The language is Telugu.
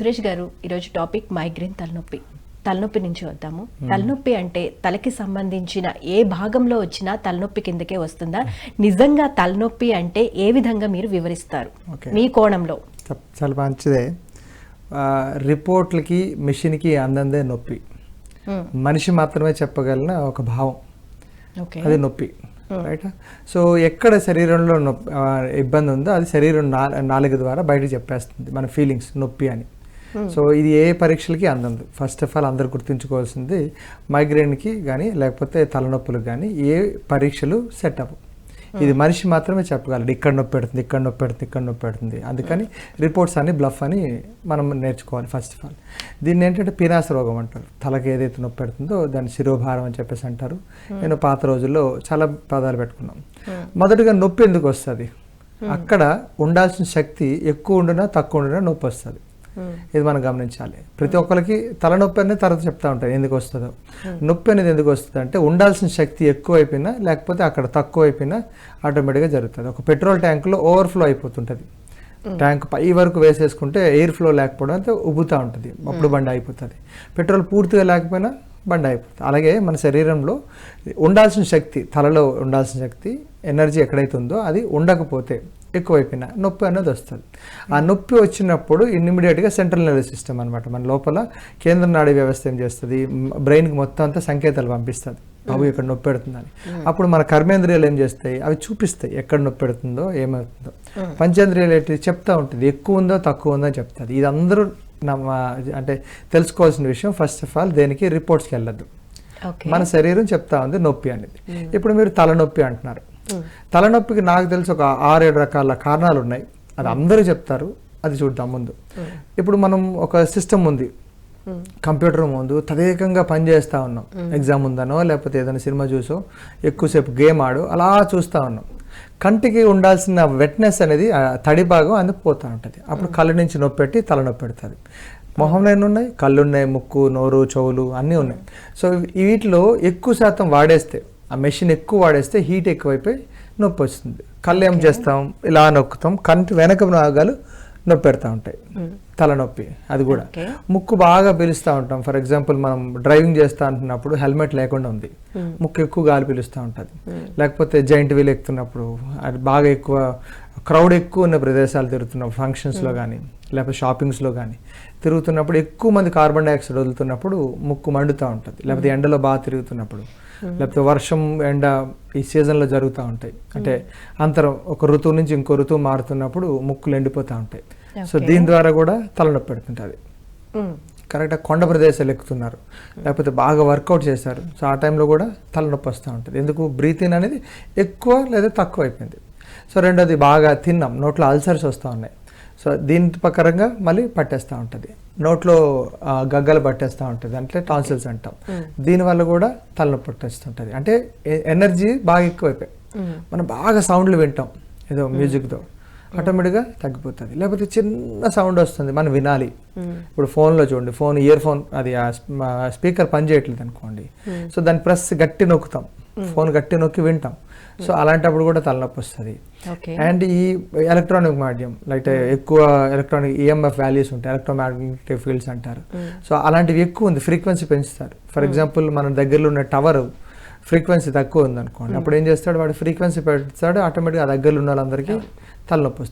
సురేష్ గారు ఈరోజు టాపిక్ మైగ్రేన్ తలనొప్పి. తలనొప్పి నుంచి వద్దాము. తలనొప్పి అంటే తలకి సంబంధించిన ఏ భాగంలో వచ్చినా తలనొప్పి కిందకే వస్తుందా? నిజంగా తలనొప్పి అంటే ఏ విధంగా మీరు వివరిస్తారు. మీ కోణంలో. చాలా మంచిదే. రిపోర్ట్లకి మిషన్కి అందందే నొప్పి. మనిషి మాత్రమే చెప్పగలిగిన ఒక భావం. అది నొప్పి. రైట్? సో ఎక్కడ శరీరంలో నొప్పి ఇబ్బంది ఉందో అది శరీరం నాలుగు ద్వారా బయటకు చెప్పేస్తుంది మన ఫీలింగ్స్ నొప్పి అని. సో ఇది ఏ పరీక్షలకి అందదు ఫస్ట్ ఆఫ్ ఆల్ అందరు గుర్తుంచుకోవాల్సింది మైగ్రేన్కి కానీ లేకపోతే తలనొప్పులకు కానీ ఏ పరీక్షలు సెట్ అవ్వవు ఇది మనిషి మాత్రమే చెప్పగలడు. ఇక్కడ నొప్పి పెడుతుంది ఇక్కడ నొప్పి పెడుతుంది ఇక్కడ నొప్పి పెడుతుంది. అందుకని రిపోర్ట్స్ అని బ్లఫ్ అని మనం నేర్చుకోవాలి ఫస్ట్ ఆఫ్ ఆల్ దీన్ని ఏంటంటే పీనాస రోగం అంటారు. తలకి ఏదైతే నొప్పి పెడుతుందో దాన్ని శిరోభారం అని చెప్పేసి అంటారు. నేను పాత రోజుల్లో చాలా పదాలు పెట్టుకున్నాం. మొదటగా నొప్పి ఎందుకు వస్తుంది? అక్కడ ఉండాల్సిన శక్తి ఎక్కువ ఉండినా తక్కువ ఉండినా నొప్పి వస్తుంది. ఇది మనం గమనించాలి. ప్రతి ఒక్కరికి తలనొప్పి అనేది తర్వాత చెప్తా ఉంటారు ఎందుకు వస్తుందో. నొప్పి అనేది ఎందుకు వస్తుంది అంటే ఉండాల్సిన శక్తి ఎక్కువ అయిపోయినా లేకపోతే అక్కడ తక్కువ అయిపోయినా ఆటోమేటిక్గా జరుగుతుంది. ఒక పెట్రోల్ ట్యాంకులో ఓవర్ఫ్లో అయిపోతుంటుంది. ట్యాంక్ పై వరకు వేసేసుకుంటే ఎయిర్ ఫ్లో లేకపోవడం అయితే ఉబ్బుతూ ఉంటుంది. అప్పుడు బండి అయిపోతుంది. పెట్రోల్ పూర్తిగా లేకపోయినా బండి అయిపోతుంది. అలాగే మన శరీరంలో ఉండాల్సిన శక్తి తలలో ఉండాల్సిన శక్తి ఎనర్జీ ఎక్కడైతే ఉందో అది ఉండకపోతే ఎక్కువైపోయినా నొప్పి అనేది వస్తుంది. ఆ నొప్పి వచ్చినప్పుడు ఇమ్మీడియట్గా సెంట్రల్ నర్వస్ సిస్టమ్ అనమాట మన లోపల కేంద్ర నాడీ వ్యవస్థ ఏం చేస్తుంది? బ్రెయిన్కి మొత్తం అంతా సంకేతాలు పంపిస్తుంది. బాబు ఇక్కడ నొప్పి పెడుతుందని. అప్పుడు మన కర్మేంద్రియాలు ఏం చేస్తాయి? అవి చూపిస్తాయి ఎక్కడ నొప్పి పెడుతుందో ఏమవుతుందో. పంచేంద్రియాలు ఏంటి? చెప్తా ఉంటుంది. ఎక్కువ ఉందో తక్కువ ఉందో చెప్తుంది. ఇది అందరూ నమ్మ అంటే తెలుసుకోవాల్సిన విషయం ఫస్ట్ ఆఫ్ ఆల్ దేనికి? రిపోర్ట్స్కి వెళ్ళద్దు. మన శరీరం చెప్తా ఉంది నొప్పి అనేది. ఇప్పుడు మీరు తలనొప్పి అంటున్నారు. తలనొప్పికి నాకు తెలిసి ఒక ఆరేడు రకాల కారణాలు ఉన్నాయి అది అందరూ చెప్తారు. అది చూద్దాం ముందు. ఇప్పుడు మనం ఒక సిస్టమ్ ఉంది. కంప్యూటర్ ముందు తదేకంగా పనిచేస్తూ ఉన్నాం. ఎగ్జామ్ ఉందనో లేకపోతే ఏదైనా సినిమా చూసో ఎక్కువసేపు గేమ్ ఆడు అలా చూస్తూ ఉన్నాం. కంటికి ఉండాల్సిన వెట్నెస్ అనేది తడి భాగం అందుకు పోతూ ఉంటుంది. అప్పుడు కళ్ళు నుంచి నొప్పి పెట్టి తలనొప్పి పెడుతుంది. మొహంలో ఎన్ని ఉన్నాయి కళ్ళు ఉన్నాయి ముక్కు నోరు చెవులు అన్నీ ఉన్నాయి. సో వీటిలో ఎక్కువ శాతం వాడేస్తే ఆ మెషిన్ ఎక్కువ వాడేస్తే హీట్ ఎక్కువైపోయి నొప్పి వస్తుంది. కళ్ళు ఏం చేస్తాం? ఇలా నొక్కుతాం. కంటి వెనక భాగాలు నొప్పి పెడతా ఉంటాయి తలనొప్పి అది కూడా. ముక్కు బాగా పీలుస్తూ ఉంటాం. ఫర్ ఎగ్జాంపుల్ మనం డ్రైవింగ్ చేస్తా అంటున్నప్పుడు హెల్మెట్ లేకుండా ఉంది. ముక్కు ఎక్కువ గాలి పీలుస్తూ ఉంటుంది. లేకపోతే జైంట్ వీల్ ఎక్కుతున్నప్పుడు అది బాగా ఎక్కువ క్రౌడ్ ఎక్కువ ఉన్న ప్రదేశాలు తిరుగుతున్నప్పుడు ఫంక్షన్స్లో కానీ లేకపోతే షాపింగ్స్లో కానీ తిరుగుతున్నప్పుడు ఎక్కువ మంది కార్బన్ డైఆక్సైడ్ వదులుతున్నప్పుడు ముక్కు మండుతూ ఉంటుంది. లేకపోతే ఎండలో బాగా తిరుగుతున్నప్పుడు. లేకపోతే వర్షం ఎండ ఈ సీజన్లో జరుగుతూ ఉంటాయి. అంటే అంతరం ఒక ఋతువు నుంచి ఇంకో ఋతువు మారుతున్నప్పుడు ముక్కులు ఎండిపోతూ ఉంటాయి. సో దీని ద్వారా కూడా తలనొప్పి పెడుతుంటుంది. కరెక్ట్గా కొండ ప్రదేశాలు ఎక్కుతున్నారు. లేకపోతే బాగా వర్కౌట్ చేశారు. సో ఆ టైంలో కూడా తలనొప్పి వస్తూ ఉంటుంది. ఎందుకు? బ్రీతింగ్ అనేది ఎక్కువ లేదా తక్కువ అయిపోయింది. సో రెండోది బాగా తిన్నాం. నోట్లో అల్సర్స్ వస్తూ ఉన్నాయి. సో దీని ప్రకారంగా మళ్ళీ పట్టేస్తూ ఉంటుంది. నోట్లో గగ్గలు పట్టేస్తూ ఉంటుంది. అంటే టాన్సిల్స్ అంటాం. దీనివల్ల కూడా తలనొప్పి పట్టేస్తుంటుంది అంటే ఎనర్జీ బాగా ఎక్కువైపోయి మనం బాగా సౌండ్లు వింటాం. ఏదో మ్యూజిక్తో. ఆటోమేటిక్గా తగ్గిపోతుంది. లేకపోతే చిన్న సౌండ్ వస్తుంది మనం వినాలి. ఇప్పుడు ఫోన్లో చూడండి ఫోన్ ఇయర్ ఫోన్ అది స్పీకర్ పని చేయట్లేదు అనుకోండి సో దాన్ని ప్రెస్ గట్టి నొక్కుతాం. ఫోన్ గట్టి నొక్కి వింటాం. సో అలాంటప్పుడు కూడా తలనొప్పి వస్తుంది. అండ్ ఈ ఎలక్ట్రానిక్ మాధ్యం లైక్ ఎక్కువ ఎలక్ట్రానిక్ ఈఎంఎఫ్ వాల్యూస్ ఉంటాయి ఎలక్ట్రోమాగ్నెటిక్ ఫీల్డ్స్ అంటారు. సో అలాంటివి ఎక్కువ ఉంది ఫ్రీక్వెన్సీ పెంచుతారు. ఫర్ ఎగ్జాంపుల్ మన దగ్గరలో ఉన్న టవర్ ఫ్రీక్వెన్సీ తక్కువ ఉంది అనుకోండి అప్పుడు ఏం చేస్తాడు? వాడు ఫ్రీక్వెన్సీ పెడతాడు ఆటోమేటిక్గా ఆ దగ్గరలో ఉన్న వాళ్ళందరికీ తలనొప్పి